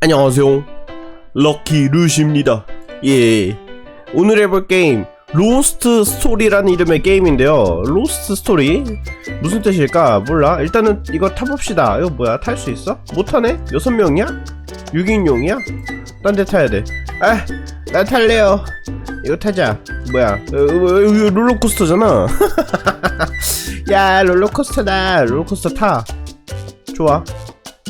안녕하세요. 럭키 루시입니다. 예. 오늘 해볼 게임 로스트 스토리라는 이름의 게임인데요. 로스트 스토리 무슨 뜻일까 몰라. 일단은 이거 타봅시다. 이거 뭐야? 탈 수 있어? 못 타네? 여섯 명이야? 6인용이야? 딴 데 타야 돼. 아, 나 탈래요. 이거 타자. 뭐야? 어, 어, 어, 이거 롤러코스터잖아. 야, 롤러코스터다. 롤러코스터 타. 좋아.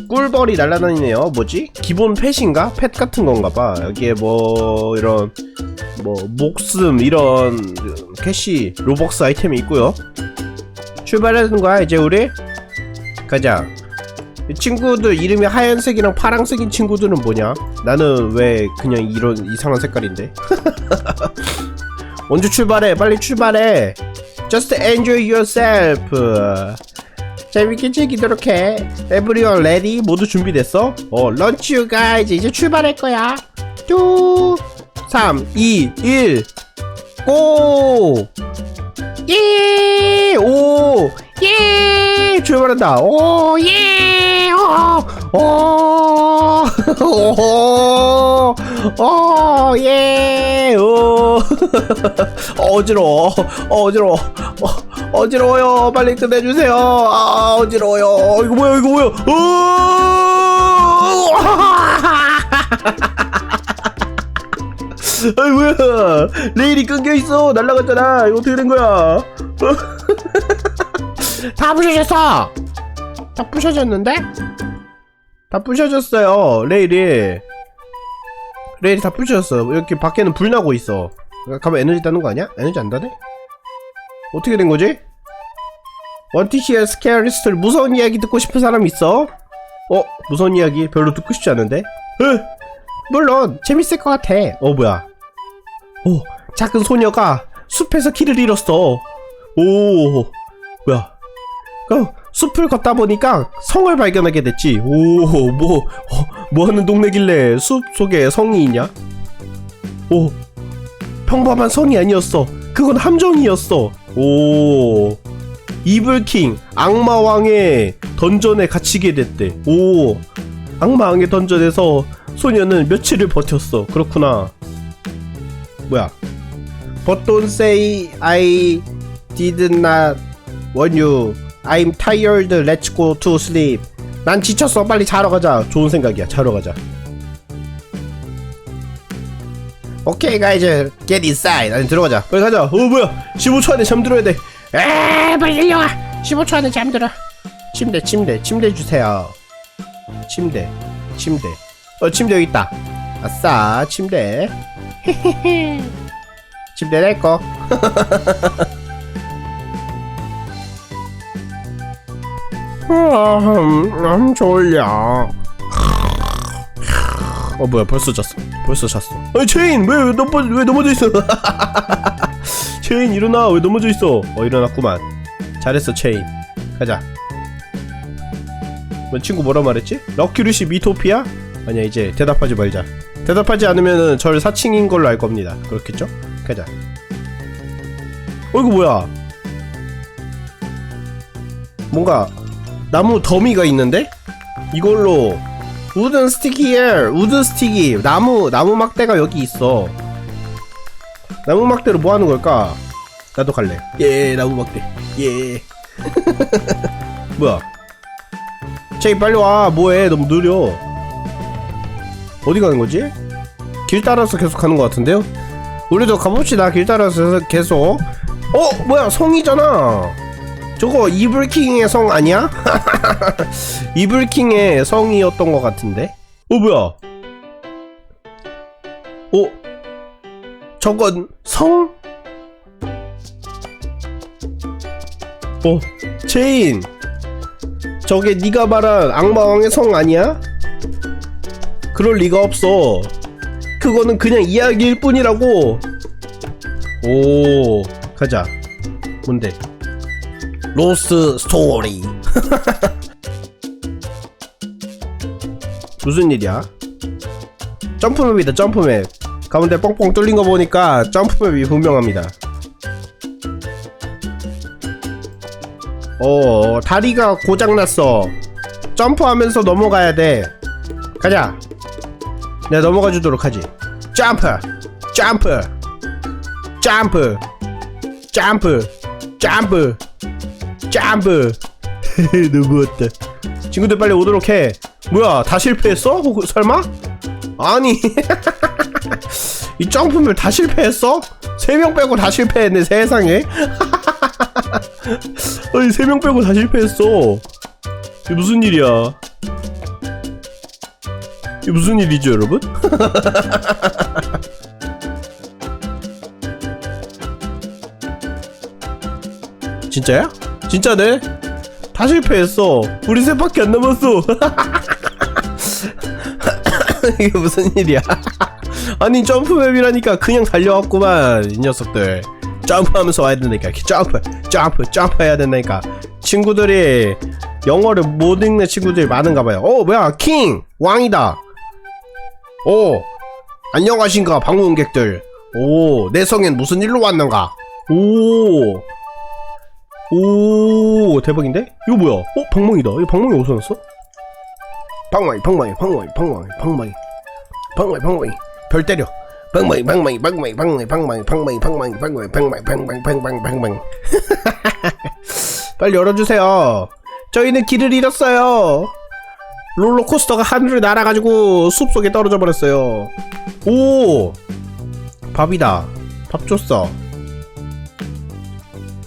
꿀벌이 날아다니네요. 뭐지? 기본 펫인가? 펫 같은 건가 봐. 여기에 뭐 이런 뭐 목숨 이런 캐시 로벅스 아이템이 있고요. 출발하는 거야 이제 우리? 가자. 이 친구들 이름이 하얀색이랑 파란색인 친구들은 뭐냐? 나는 왜 그냥 이런 이상한 색깔인데? 언제 출발해? 빨리 출발해. Just enjoy yourself. 재밌게 즐기도록 해. Everyone ready? 모두 준비됐어? 어, 런치 유 가이즈 이제 출발할 거야. 2, 3, 2, 1, 고! 예! 오! 예! 출발한다. 오! 예! 오! 오! 오! 오! 예! 오! 어지러워. 어지러워. 어, 어지러워요. 빨리 끝내주세요. 아, 어지러워요. 이거 뭐야, 이거 뭐야. 으 아이 뭐야 레일이 끊겨있어 날라갔잖아 이거 어떻게 된 거야 다 부셔졌어 다 부셔졌는데? 다 부셔졌어요 레일이 레일이 다 부셔졌어 이렇게 밖에는 불 나고 있어 가면 에너지 따는 거 아니야? 에너지 안 따네? 어떻게 된 거지? 원티시의 스케어리 스토리 무서운 이야기 듣고 싶은 사람 있어? 어? 무서운 이야기 별로 듣고 싶지 않은데? 에? 물론 재밌을 것 같아 어 뭐야 오 작은 소녀가 숲에서 길을 잃었어 오 뭐야 그 숲을 걷다 보니까 성을 발견하게 됐지 오뭐 어, 뭐 하는 동네길래 숲 속에 성이 있냐 오 평범한 성이 아니었어 그건 함정이었어. 오. 이블킹 악마왕의 던전에 갇히게 됐대. 오. 악마왕의 던전에서 소녀는 며칠을 버텼어. 그렇구나. 뭐야? But don't say I did not want you. I'm tired. Let's go to sleep. 난 지쳤어. 빨리 자러 가자. 좋은 생각이야. 자러 가자 오케이 가이즈 get inside. 안에 들어가자. 빨리 가자. 어 뭐야? 15초 안에 잠들어야 돼. 에, 빨리 들려와. 15초 안에 잠들어. 침대 침대 침대 주세요. 침대 침대. 어 침대 여기 있다. 아싸 침대. 침대 내꺼 음, 음 졸려 어 뭐야 벌써 잤어. 벌써 잤어. 어 체인 왜, 왜, 넘어, 왜 넘어져 있어? 체인 일어나. 왜 넘어져 있어? 어 일어났구만. 잘했어 체인. 가자. 뭐 친구 뭐라 말했지? 럭키루시 미토피아? 아니야 이제 대답하지 말자. 대답하지 않으면은 절 사칭인 걸로 알 겁니다. 그렇겠죠? 가자. 어 이거 뭐야? 뭔가 나무 더미가 있는데? 이걸로 우든 스티키에 우든 스티키 나무 나무 막대가 여기 있어. 나무 막대로 뭐 하는 걸까? 나도 갈래. 예 나무 막대. 예. 뭐야? 제이 빨리 와. 뭐해? 너무 느려. 어디 가는 거지? 길 따라서 계속 가는 것 같은데요? 우리도 가봅시다. 길 따라서 계속. 어? 뭐야? 성이잖아 저거 이블킹의 성 아니야? 이블킹의 성이었던 것 같은데? 어 뭐야? 어? 저건 성? 어 체인. 저게 네가 말한 악마왕의 성 아니야? 그럴 리가 없어. 그거는 그냥 이야기일 뿐이라고. 오 가자. 뭔데 로스 스토리. 무슨 일이야? 점프맵이다 점프맵. 가운데 뻥뻥 뚫린 거 보니까 점프맵이 분명합니다. 어 다리가 고장났어. 점프하면서 넘어가야 돼. 가자. 내가 넘어가 주도록 하지. 점프 점프 점프 점프 점프 점프 너무했다 친구들 빨리 오도록 해 뭐야 다 실패했어? 혹- 설마? 아니 이 점프를 다 실패했어? 세 명 빼고 다 실패했네 세상에 아니 세 명 빼고 다 실패했어 이게 무슨 일이야 이게 무슨 일이죠 여러분? 진짜야? 진짜네? 다 실패했어. 우리 셋밖에 안 남았어. 이게 무슨 일이야? 아니 점프맵이라니까 그냥 달려왔구만 이 녀석들. 점프하면서 와야 된다니까. 점프 점프 점프 해야 된다니까. 친구들이 영어를 못 읽는 친구들이 많은가 봐요. 어 뭐야? 킹! 왕이다. 오! 안녕하신가 방문객들. 오 내 성엔 무슨 일로 왔는가? 오 오 대박인데? 이거 뭐야? 어? 방망이다 이거 방망이 어디서 났어? 방망이 방망이 방망이 방망이 방망이 방망이 방망이 별 때려 방망이 방망이 방망이 방망이 방망이 방망이 방망이 방망이 방망이 방망이 방망이 방망이 빨리 열어주세요 저희는 길을 잃었어요 롤러코스터가 하늘을 날아가지고 숲속에 떨어져 버렸어요 오 밥이다 밥 줬어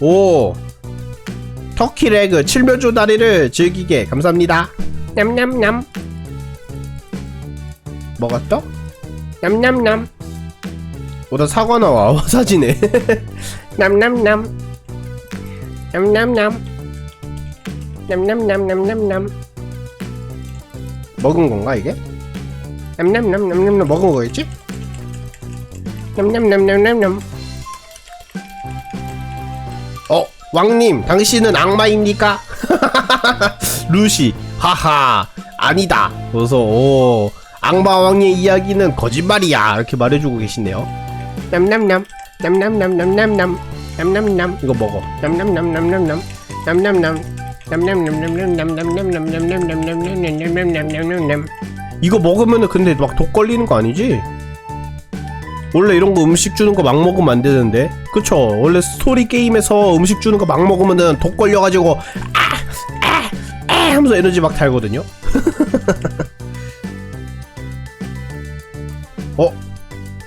오 터키 레그 칠면조 다리를 즐기게. 감사합니다. 냠냠냠. 먹었어? 냠냠냠. 오다 사과 나와. 사진에. 냠냠냠. 냠냠냠. 냠냠냠냠냠냠. 먹은 건가 이게? 냠냠냠냠냠. 먹은 거겠지? 냠냠냠냠냠냠 왕님 당신은 악마입니까? 루시 하하 아니다. 그래서 오 악마 왕의 이야기는 거짓말이야. 이렇게 말해주고 계시네요. 냠냠냠 냠냠냠냠냠냠 냠냠냠. 이거 먹어. 냠냠냠냠냠냠 냠냠냠. 냠냠냠냠냠냠냠냠냠냠냠냠냠냠냠냠냠냠 이거 먹으면은 근데 막 독 걸리는 거 아니지? 원래 이런 거 음식 주는 거 막 먹으면 안 되는데 그쵸. 원래 스토리 게임에서 음식 주는 거 막 먹으면은 독 걸려가지고 아아 하면서 에너지 막 달거든요? 어?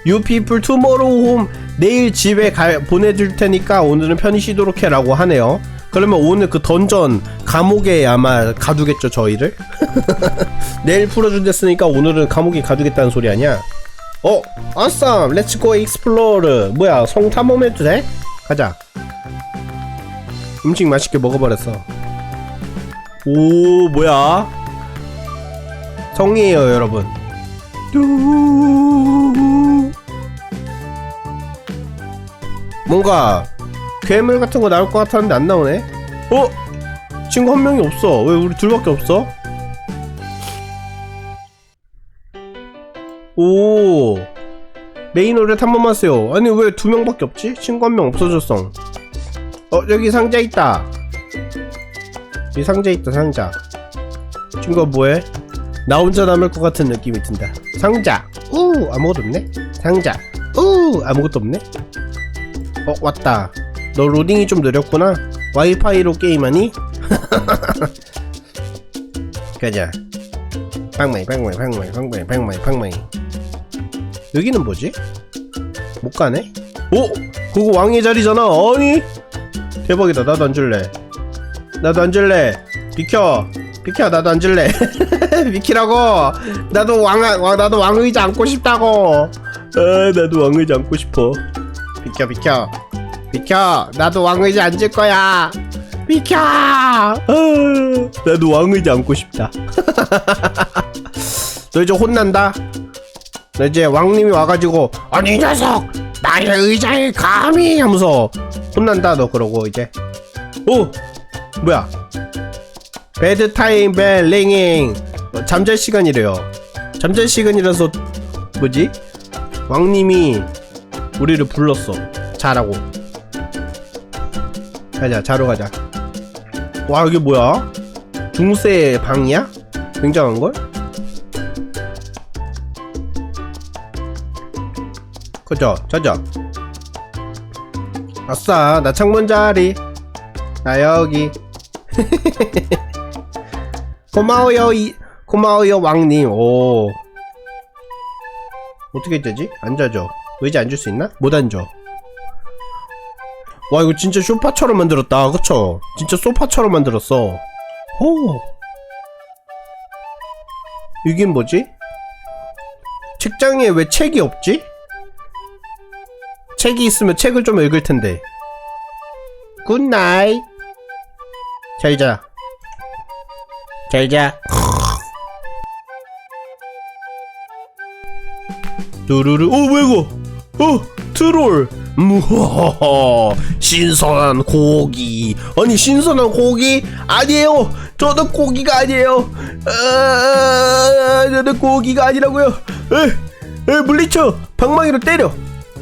You people tomorrow home. 내일 집에 가, 보내줄 테니까 오늘은 편히 쉬도록 해라고 하네요. 그러면 오늘 그 던전 감옥에 아마 가두겠죠 저희를? 내일 풀어준댔으니까 오늘은 감옥에 가두겠다는 소리 아니야 어, 아싸, 렛츠고 익스플로르. 뭐야, 성 탐험해도 돼? 가자. 음식 맛있게 먹어버렸어. 오, 뭐야? 성이에요, 여러분. 뚜. 뭔가 괴물 같은 거 나올 것 같았는데 안 나오네. 어? 친구 한 명이 없어. 왜 우리 둘밖에 없어? 오. 메인 오렛 쓰요. 아니 왜 두 명밖에 없지? 친구 한 명 없어졌어. 어 여기 상자 있다. 여기 상자 있다 상자. 친구가 뭐해? 나 혼자 남을 것 같은 느낌이 든다. 상자. 우 아무것도 없네. 상자. 우 아무것도 없네. 어 왔다. 너 로딩이 좀 느렸구나. 와이파이로 게임하니? 가자. 빵마이 빵마이 빵마이 빵마이 빵마이 빵마이 여기는 뭐지? 못 가네? 오! 그거 왕의 자리잖아. 아니? 대박이다. 나도 앉을래. 나도 앉을래. 비켜. 비켜. 나도 앉을래. 비키라고. 나도 왕, 왕 나도 왕의자 앉고 싶다고. 아 나도 왕의자 앉고 싶어. 비켜 비켜. 비켜. 나도 왕의자 앉을 거야. 비켜. 아, 나도 왕의자 앉고 싶다. 너 이제 혼난다 너 이제 왕님이 와가지고 아니 이 녀석! 나의 의자에 감히! 하면서 혼난다 너 그러고 이제. 오! 뭐야? 베드타임 벨 링잉 어, 잠잘 시간이래요. 잠잘 시간이라서 뭐지? 왕님이 우리를 불렀어. 자라고. 가자 자러 가자. 와 이게 뭐야? 중세 방이야? 굉장한걸 그죠? 저죠? 아싸 나 창문 자리. 나 여기. 고마워요 이 고마워요 왕님. 오. 어떻게 되지? 앉아줘 의자 앉을 수 있나? 못 앉아 와 이거 진짜 소파처럼 만들었다. 그쵸? 진짜 소파처럼 만들었어. 오. 이긴 뭐지? 책장에 왜 책이 없지 책이 있으면 책을 좀 읽을 텐데. 굿나잇 잘 자 잘 자 두루루. 오 뭐야 이거? 어 트롤. 무허허. 신선한 고기. 아니 신선한 고기 아니에요. 저는 고기가 아니에요. 아, 저는 고기가 아니라고요. 에, 에 물리쳐. 방망이로 때려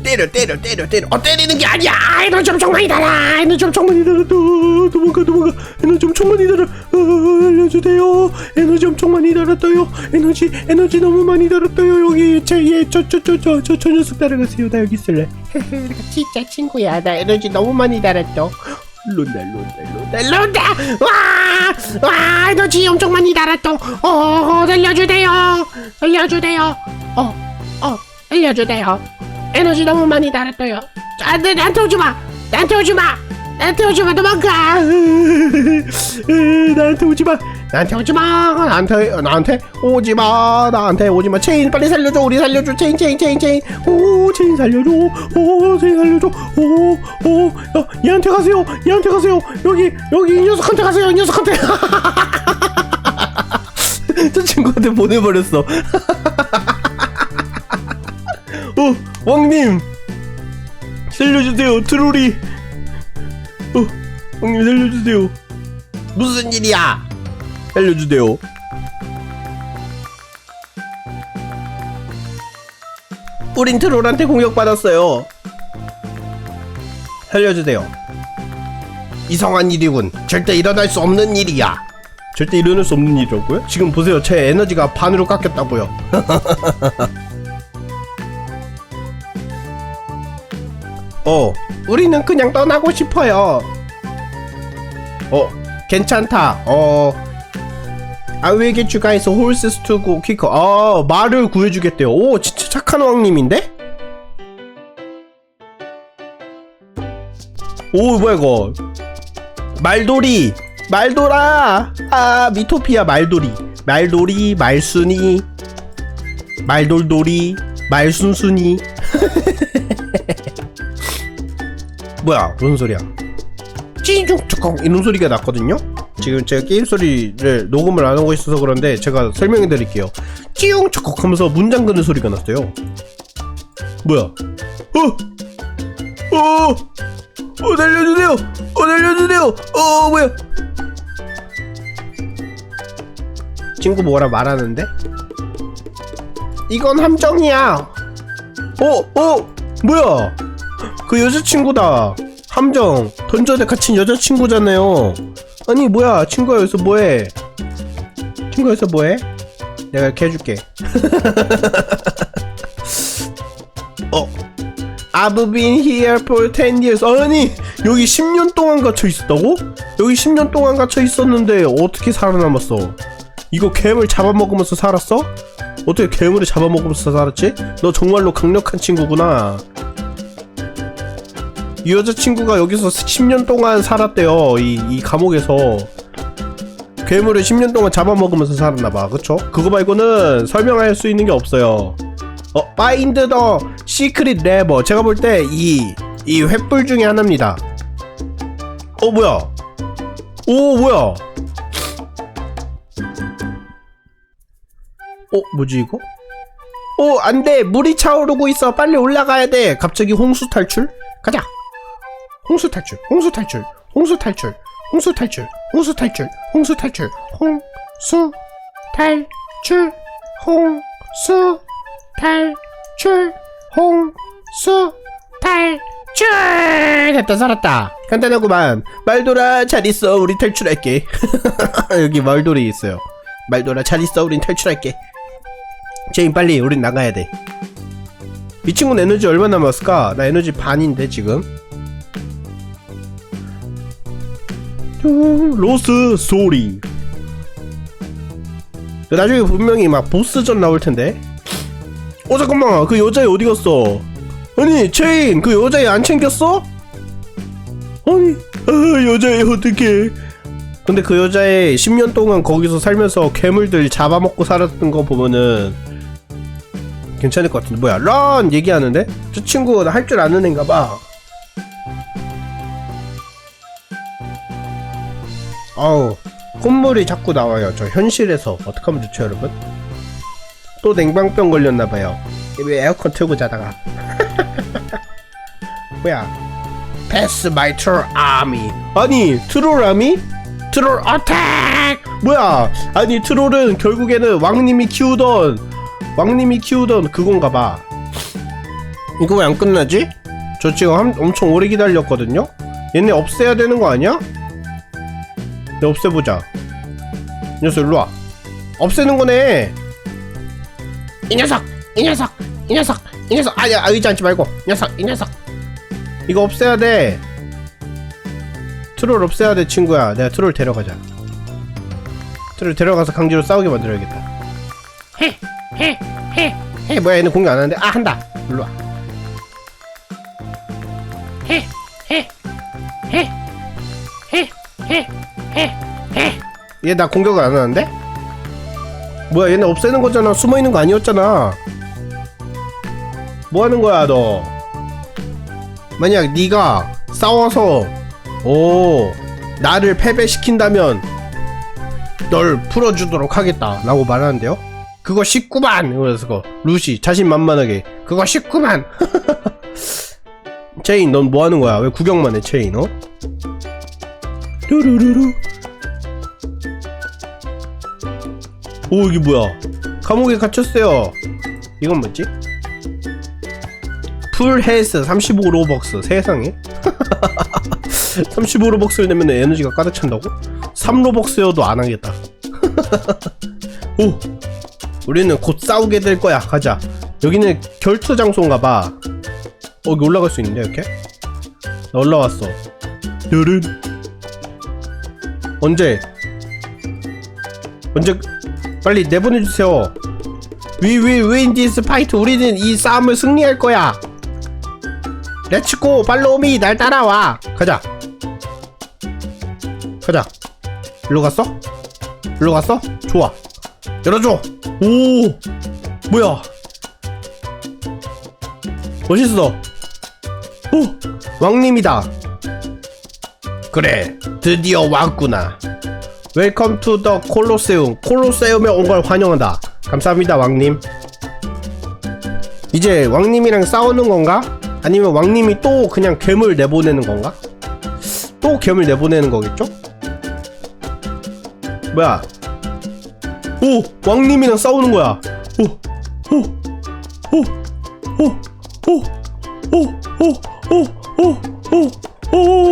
때려 때려 때려 때려. 어 때리는 게 아니야. 에너 좀 총만이 달아. 에너 좀 총만이 달아. 도, 도망가 도망가. 에너 좀 총만이 달아. 어, 알려주세요. 에너 좀 총만이 달았어요. 에너지 에너지 너무 많이 달았어요. 여기 제얘저저저 저저 녀석 따라가세요. 나 여기 있을래. 진짜 친구야. 나 에너지 너무 많이 달았어. 론다 론다 론다 론다. 와 와 에너지 엄청 많이 달았어 어 알려주세요. 알려주세요. 어 어 알려주세요 에너지 너무 많이 달았어요. 안돼 나한테 오지 마. 나한테 오지 마. 나한테 오지 마. 도망가. 나한테 오지 마. 나한테 오지 마. 나한테 나한테 오지 마. 나한테 오지 마. 체인 빨리 살려줘. 우리 살려줘. 체인 체인 체인 체인. 오 체인 살려줘. 오 체인 살려줘. 오오 어, 얘한테 가세요. 얘한테 가세요. 여기 여기 이 녀석한테 가세요. 이 녀석한테. 저 친구한테 보내버렸어. 어, 왕님 살려주세요 트롤이. 어, 왕님 살려주세요. 무슨 일이야? 살려주세요. 우린 트롤한테 공격받았어요. 살려주세요. 이상한 일이군. 절대 일어날 수 없는 일이야. 절대 일어날 수 없는 일이라고요? 지금 보세요. 제 에너지가 반으로 깎였다고요 어, 우리는 그냥 떠나고 싶어요. 어, 괜찮다. 어, I will get you guys horses to go quicker. 아, 말을 구해주겠대요. 오, 진짜 착한 왕님인데? 오, 뭐야, 이거. 말돌이! 말돌아! 아, 미토피아 말돌이. 말돌이, 말순이. 말돌돌이, 말순순이. 뭐야? 무슨 소리야? 찌죽쭈컹 이런 소리가 났거든요? 지금 제가 게임 소리를 녹음을 안 하고 있어서 그런데 제가 설명해 드릴게요. 찌웅쭈컥 하면서 문 잠그는 소리가 났어요. 뭐야? 어? 어? 어 날려주세요! 어 날려주세요! 어 뭐야? 친구 뭐라 말하는데? 이건 함정이야! 어? 어? 뭐야 그 여자친구다. 함정. 던전에 갇힌 여자친구잖아요. 아니 뭐야? 친구야 여기서 뭐해? 친구야 여기서 뭐해? 내가 이렇게 해줄게. 어. I've been here for 10 years. 아니 여기 10년 동안 갇혀 있었다고? 여기 10년 동안 갇혀 있었는데 어떻게 살아남았어? 이거 괴물 잡아먹으면서 살았어? 어떻게 괴물을 잡아먹으면서 살았지? 너 정말로 강력한 친구구나 이 여자친구가 여기서 10년 동안 살았대요. 이, 이 감옥에서. 괴물을 10년 동안 잡아먹으면서 살았나봐. 그쵸? 그거 말고는 설명할 수 있는 게 없어요. 어, find the secret lever. 제가 볼 때 이, 이 횃불 중에 하나입니다. 어, 뭐야? 오, 뭐야? 어, 뭐지, 이거? 어, 안 돼. 물이 차오르고 있어. 빨리 올라가야 돼. 갑자기 홍수 탈출? 가자. 홍수 탈출, 홍수 탈출, 홍수 탈출, 홍수 탈출, 홍수 탈출, 홍수 탈출, 홍수 탈출, 홍수 탈출, 홍수 탈출. 됐다 살았다. 간단하구만. 말돌아 잘 있어. 우리 탈출할게. 여기 말돌이 있어요. 말돌아 잘 있어. 우린 탈출할게. 제인 빨리 우린 나가야 돼. 이 친구는 에너지 얼마 남았을까? 나 에너지 반인데 지금 로스 소리. 나중에 분명히 막 보스전 나올 텐데. 어 잠깐만. 그 여자애 어디 갔어? 아니 체인 그 여자애 안 챙겼어? 아니 아 여자애 어떡해. 근데 그 여자애 10년 동안 거기서 살면서 괴물들 잡아먹고 살았던 거 보면은 괜찮을 것 같은데. 뭐야 런 얘기하는데? 저 친구 할줄 아는 애인가 봐 어우 콧물이 자꾸 나와요. 저 현실에서 어떡하면 좋죠 여러분? 또 냉방병 걸렸나봐요. 왜 에어컨 틀고 자다가. 뭐야? 패스 마이 트롤 아미 아니 트롤 아미? 트롤 어택 뭐야? 아니 트롤은 결국에는 왕님이 키우던 왕님이 키우던 그건가봐. 이거 왜 안 끝나지? 저 지금 한, 엄청 오래 기다렸거든요? 얘네 없애야 되는 거 아니야? 얘 없애보자. 이 녀석 일로와. 없애는 거네. 이 녀석 이 녀석 이 녀석 이 녀석. 아니야 의자 앉지 말고. 이 녀석 이 녀석. 이거 없애야 돼. 트롤 없애야 돼 친구야. 내가 트롤 데려가자. 트롤 데려가서 강제로 싸우게 만들어야겠다. 해 해 해. 해 뭐야 얘는 공격 안 하는데? 아 한다. 일로와. 해 해 해 해해해 얘 나 공격을 안 하는데? 뭐야 얘네 없애는 거잖아. 숨어 있는 거 아니었잖아. 뭐 하는 거야 너? 만약 네가 싸워서 오 나를 패배시킨다면 널 풀어주도록 하겠다. 라고 말하는데요? 그거 쉽구만! 그래서 그 루시 자신만만하게. 그거 쉽구만! 체인 넌 뭐 하는 거야? 왜 구경만 해 체인 어? 뚜루루루 오 이게 뭐야? 감옥에 갇혔어요. 이건 뭐지? 풀 헬스 35 로벅스 세상에. 35 로벅스를 내면 에너지가 가득 찬다고? 3 로벅스여도 안 하겠다. 오 우리는 곧 싸우게 될 거야. 가자. 여기는 결투 장소인가 봐. 어, 여기 올라갈 수 있는데 이렇게? 나 올라왔어. 르른 언제? 언제? 빨리 내보내주세요. win this fight 우리는 이 싸움을 승리할 거야. 렛츠고 팔로우미 날 따라와. 가자. 가자. 일로 갔어? 일로 갔어? 좋아. 열어줘. 오 뭐야? 멋있어. 오 왕님이다 그래 드디어 왔구나 웰컴 투 더 콜로세움 콜로세움에 온 걸 환영한다 감사합니다 왕님 이제 왕님이랑 싸우는 건가? 아니면 왕님이 또 그냥 괴물 내보내는 건가? 또 괴물 내보내는 거겠죠? 뭐야 오! 왕님이랑 싸우는 거야 오! 오! 오! 오! 오! 오! 오! 오! 오! 오! 오!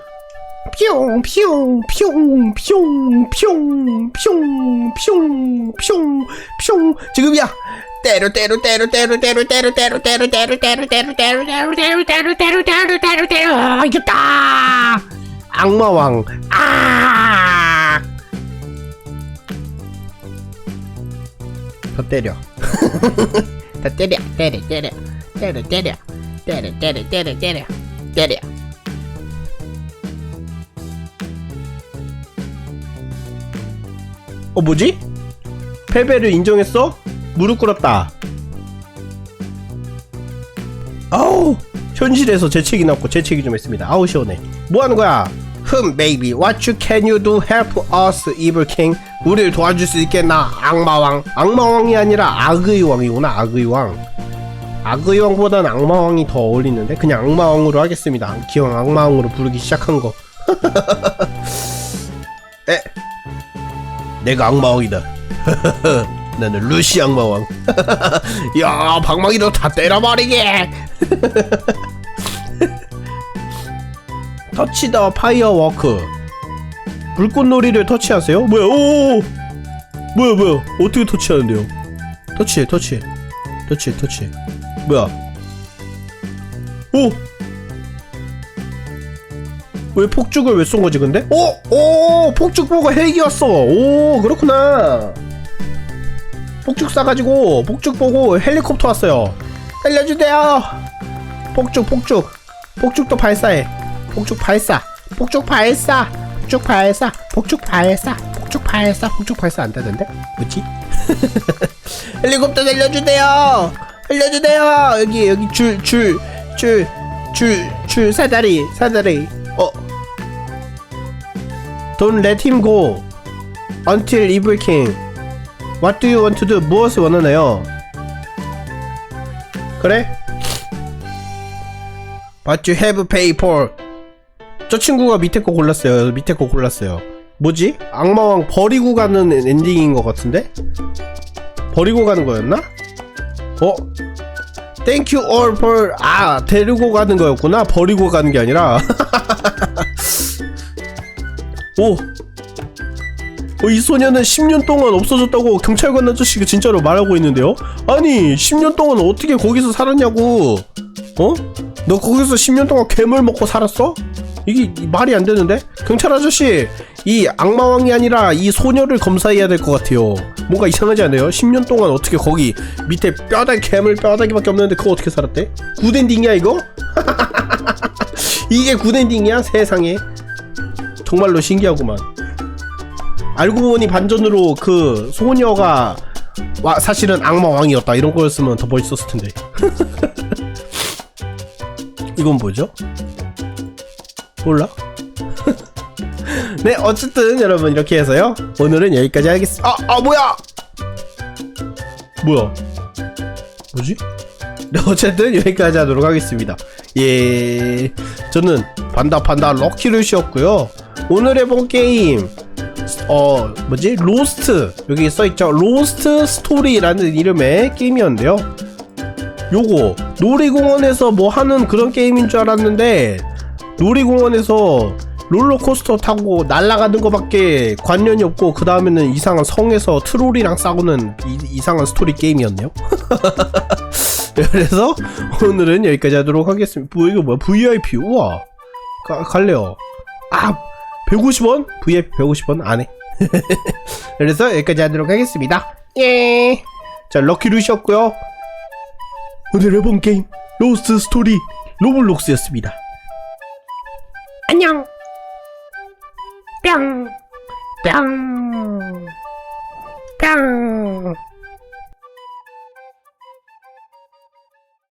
뿅! 뿅! 뿅! 뿅! 뿅! 뿅! 뿅! 뿅! 뿅! 지금이야! 때려 때려 때려 때려 때려 때려 때려 때려 때려 때려 때려 때려 때려 때려 때려 때려 때려 때려 때려 이겼다 악마왕 아더 때려. 다 때려 때려 때려 때려 때려 때려 때려 때려 때려 때려 어 뭐지? 패배를 인정했어? 무릎 꿇었다. 아우 현실에서 재채기 나왔고 재채기 좀 했습니다. 아우 시원해. 뭐 하는 거야? 흠 베이비 what you can you do help us evil king? 우리를 도와줄 수 있겠나 악마왕 악마왕이 아니라 악의 왕이구나 악의 왕 악의 왕보다는 악마왕이 더 어울리는데 그냥 악마왕으로 하겠습니다 기왕 악마왕으로 부르기 시작한 거 에 내가 악마왕이다. 나는 루시 악마왕. 야 방망이도 다 때려버리게. 터치 더 파이어워크. 불꽃놀이를 터치하세요? 뭐야 오. 뭐야 뭐야. 어떻게 터치하는데요? 터치해 터치해. 터치해 터치해. 뭐야? 오! 왜 폭죽을 왜 쏜 거지 근데? 오! 오! 폭죽 보고 헬기 왔어. 오 그렇구나. 폭죽 쏴가지고 폭죽 보고 헬리콥터 왔어요. 살려주세요. 폭죽 폭죽. 폭죽도 발사해. 폭죽 발사. 폭죽 발사. 폭죽 발사. 폭죽 발사. 폭죽 발사. 폭죽 발사 안 되는데? 뭐지? 헬리콥터 살려주세요. 살려주세요. 여기 여기 줄 줄 줄 줄 줄 사다리 사다리. 어 Don't let him go until evil king What do you want to do? 무엇을 원하나요? 그래? But you have pay for 저 친구가 밑에 거 골랐어요 밑에 거 골랐어요 뭐지? 악마왕 버리고 가는 엔딩인 것 같은데? 버리고 가는 거였나? 어? Thank you all for 아 데리고 가는 거였구나 버리고 가는 게 아니라 오. 어, 이 소녀는 10년 동안 없어졌다고 경찰관 아저씨가 진짜로 말하고 있는데요? 아니 10년 동안 어떻게 거기서 살았냐고 어? 너 거기서 10년 동안 괴물 먹고 살았어? 이게 이- 말이 안 되는데? 경찰 아저씨 이 악마왕이 아니라 이 소녀를 검사해야 될 것 같아요 뭔가 이상하지 않아요? 10년 동안 어떻게 거기 밑에 뼈다귀 괴물 뼈다귀밖에 없는데 그거 어떻게 살았대? 굿엔딩이야 이거? 이게 굿엔딩이야 세상에 정말로 신기하구만. 알고 보니 반전으로 그 소녀가 와 사실은 악마 왕이었다. 이런 거였으면 더 멋있었을 텐데. 이건 뭐죠? 몰라? 네 어쨌든 여러분 이렇게 해서요. 오늘은 여기까지 하겠습니다. 아, 아 뭐야! 뭐야? 뭐지? 네 어쨌든 여기까지 하도록 하겠습니다. 예. 저는 반다 반다 럭키루시였고요 오늘 해본 게임 어 뭐지? 로스트. 여기 써있죠? 로스트 스토리라는 이름의 게임이었는데요. 요거 놀이공원에서 뭐 하는 그런 게임인 줄 알았는데 놀이공원에서 롤러코스터 타고 날아가는 거밖에 관련이 없고 그 다음에는 이상한 성에서 트롤이랑 싸우는 이, 상한 스토리 게임이었네요. 그래서 오늘은 여기까지 하도록 하겠습니다. 뭐 이거 뭐야? VIP 우와. 가, 갈래요. 아 150원? VF 150원 안 해. 그래서 여기까지 하도록 하겠습니다. 예. 자, 럭키 루시였고요. 오늘 해본 게임 로스트 스토리 로블록스였습니다. 안녕. 뿅. 뿅. 뿅.